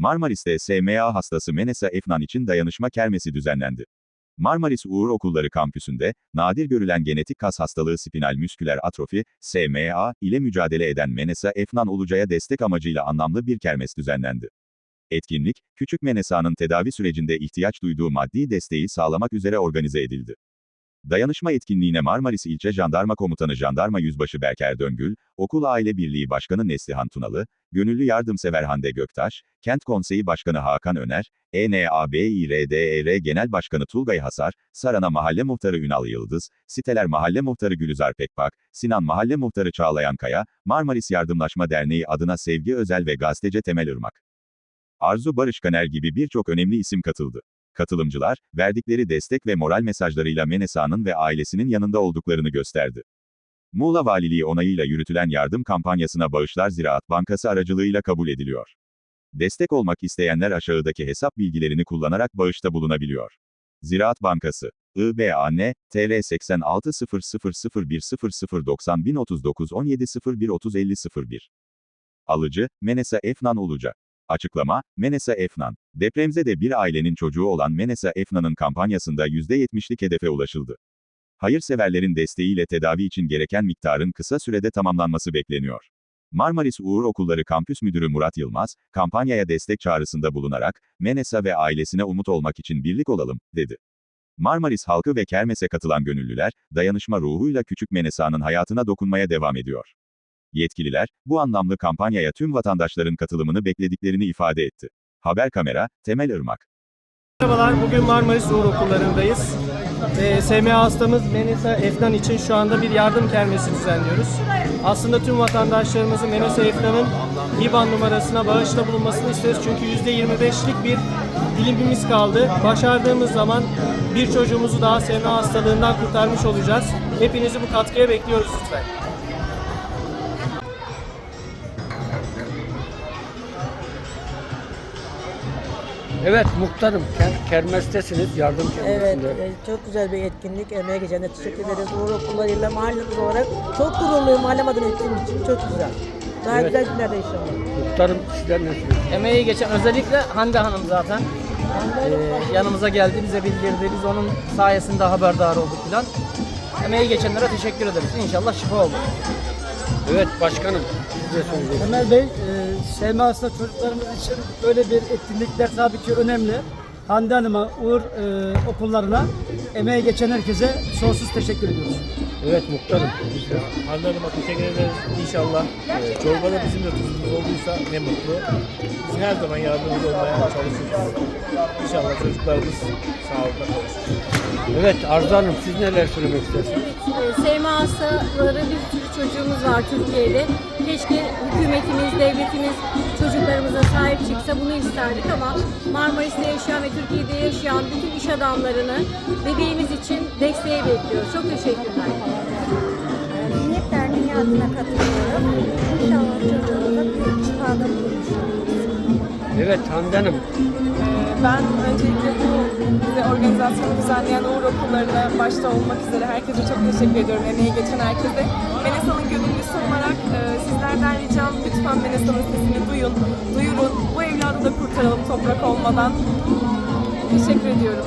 Marmaris'te SMA hastası Menesa Efnan için dayanışma kermesi düzenlendi. Marmaris Uğur Okulları kampüsünde, nadir görülen genetik kas hastalığı spinal müsküler atrofi, SMA, ile mücadele eden Menesa Efnan Uluca'ya destek amacıyla anlamlı bir kermes düzenlendi. Etkinlik, küçük Menesa'nın tedavi sürecinde ihtiyaç duyduğu maddi desteği sağlamak üzere organize edildi. Dayanışma etkinliğine Marmaris İlçe Jandarma Komutanı Jandarma Yüzbaşı Berker Döngül, Okul Aile Birliği Başkanı Neslihan Tunalı, Gönüllü Yardımsever Hande Göktaş, Kent Konseyi Başkanı Hakan Öner, ENABİRDER E Genel Başkanı Tulgay Hasar, Sarana Mahalle Muhtarı Ünal Yıldız, Siteler Mahalle Muhtarı Gülüzar Pekpak, Sinan Mahalle Muhtarı Çağlayan Kaya, Marmaris Yardımlaşma Derneği adına Sevgi Özel ve gazetece Temel Irmak. Arzu Barış Kaner gibi birçok önemli isim katıldı. Katılımcılar, verdikleri destek ve moral mesajlarıyla Menesa'nın ve ailesinin yanında olduklarını gösterdi. Muğla Valiliği onayıyla yürütülen yardım kampanyasına bağışlar Ziraat Bankası aracılığıyla kabul ediliyor. Destek olmak isteyenler aşağıdaki hesap bilgilerini kullanarak bağışta bulunabiliyor. Ziraat Bankası IBAN TR 86 0001 0090 1039 17 01 30 50 01 Alıcı Menesa Efnan Uluca Açıklama, Menesa Efnan. Depremzede bir ailenin çocuğu olan Menesa Efnan'ın kampanyasında %70'lik hedefe ulaşıldı. Hayırseverlerin desteğiyle tedavi için gereken miktarın kısa sürede tamamlanması bekleniyor. Marmaris Uğur Okulları Kampüs Müdürü Murat Yılmaz, kampanyaya destek çağrısında bulunarak, Menesa ve ailesine umut olmak için birlik olalım, dedi. Marmaris halkı ve kermese katılan gönüllüler, dayanışma ruhuyla küçük Menesa'nın hayatına dokunmaya devam ediyor. Yetkililer, bu anlamlı kampanyaya tüm vatandaşların katılımını beklediklerini ifade etti. Haber kamera, Temel Irmak. Merhabalar, bugün Marmaris Uğur Okulları'ndayız. Ee, SMA hastamız Menesa Efnan için şu anda bir yardım kermesi düzenliyoruz. Aslında tüm vatandaşlarımızın Menesa Efnan'ın IBAN numarasına bağışta bulunmasını isteriz. Çünkü %25'lik bir dilimimiz kaldı. Başardığımız zaman bir çocuğumuzu daha SMA hastalığından kurtarmış olacağız. Hepinizi bu katkıya bekliyoruz lütfen. Evet muhtarım ker- kermestesiniz yardım Evet, kermesinde. e, çok güzel bir etkinlik. Emeğe geçene teşekkür ederiz. Uğur okullarıyla mahallemiz olarak çok gururluyum mahallem adına ettiğim için. Çok güzel. Daha Evet. güzel günlerde inşallah. Muhtarım sizler ne söylüyorsunuz? Emeği geçen özellikle Hande Hanım zaten Ee, yanımıza geldi bize bildirdi biz onun sayesinde haberdar olduk filan. Emeği geçenlere teşekkür ederiz. İnşallah şifa olur. Evet başkanım siz de söyleyeceksiniz. Bey, e, SMA hasta çocuklarımız için böyle bir etkinlikler tabii ki önemli. Hande Hanım'a, Uğur e, okullarına, emeğe geçen herkese sonsuz teşekkür ediyoruz. Evet muhtarım. Hande Hanım'a teşekkür ederiz. İnşallah e, çorbada bizim de tuzumuz olduysa ne mutlu. Biz her zaman yardımcı olmaya çalışıyoruz. İnşallah çocuklarımız sağlıkla kavuşur. Evet Arzu Hanım siz neler söylemek istersiniz? Ee, SMA hastaları bir sürü çocuğumuz var Türkiye'de. Keşke hükümetimiz, devletimiz çocuklarımıza sahip çıksa bunu isterdik ama Marmaris'te yaşayan ve Türkiye'de yaşayan bütün iş adamlarını bebeğimiz için desteği bekliyoruz. Çok teşekkürler. Emniyet Derneği adına katılıyorum. İnşallah çocuğumuza büyük şifada bulmuş Evet Hande Hanım. Ben öncelikle bu bize organizasyonu düzenleyen Uğur Okulları'na başta olmak üzere herkese çok teşekkür ediyorum. Emeği geçen herkese. Menesa'nın gönüllüsü olarak e, sizlerden ricam lütfen Menesa'nın sesini duyun, duyurun. Bu evladı da kurtaralım toprak olmadan. Teşekkür ediyorum.